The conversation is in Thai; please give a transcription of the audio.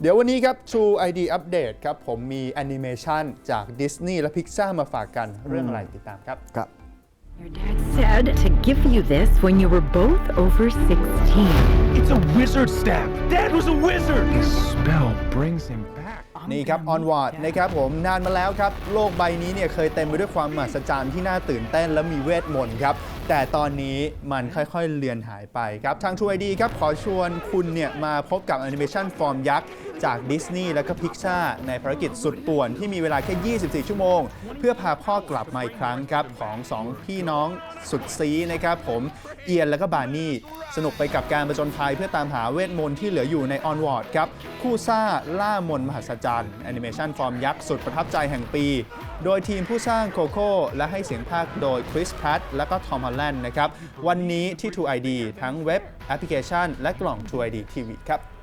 เดี๋ยววันนี้ครับ True ID Update ครับ ผมมีแอนิเมชันจาก Disney และ Pixar มาฝากกันเรื่องอะไรติดตามครับ ครับ Your dad said to give you this when you were both over 16. It's a wizard staff. Dad was a wizard. His spell brings him back. นี่ครับ Onward นะครับผมนานมาแล้วครับ โลกใบนี้เนี่ยเคยเต็มไปด้วยความมหัศจรรย์ที่น่าตื่นเต้นและมีเวทมนต์ครับ แต่ตอนนี้มันค่อยๆเลือนหายไปครับ ทาง True ID ครับ ขอชวนคุณเนี่ยมาพบกับแอนิเมชันฟอร์มยักษ์ จากดิสนีย์และก็พิกซ่าในภารกิจสุดป่วนที่มีเวลาแค่ 24 ชั่วโมง เพื่อพาพ่อกลับมาอีกครั้งครับของสองพี่น้องสุดซีนะครับผมเอียนและก็บาร์นี่ สนุกไปกับการประจนภัยเพื่อตามหาเวทมนต์ที่เหลืออยู่ใน Onward ครับคู่ซ่าล่ามนมหัศจรรย์แอนิเมชันฟอร์มยักษ์สุดประทับใจแห่งปี โดยทีมผู้สร้างโคโค่และให้เสียงภาคโดยคริสแพทและก็ทอมฮอลแลนด์นะครับวันนี้ที่ True ID ทั้งเว็บแอปพลิเคชัน และกล่อง True ID TV ครับ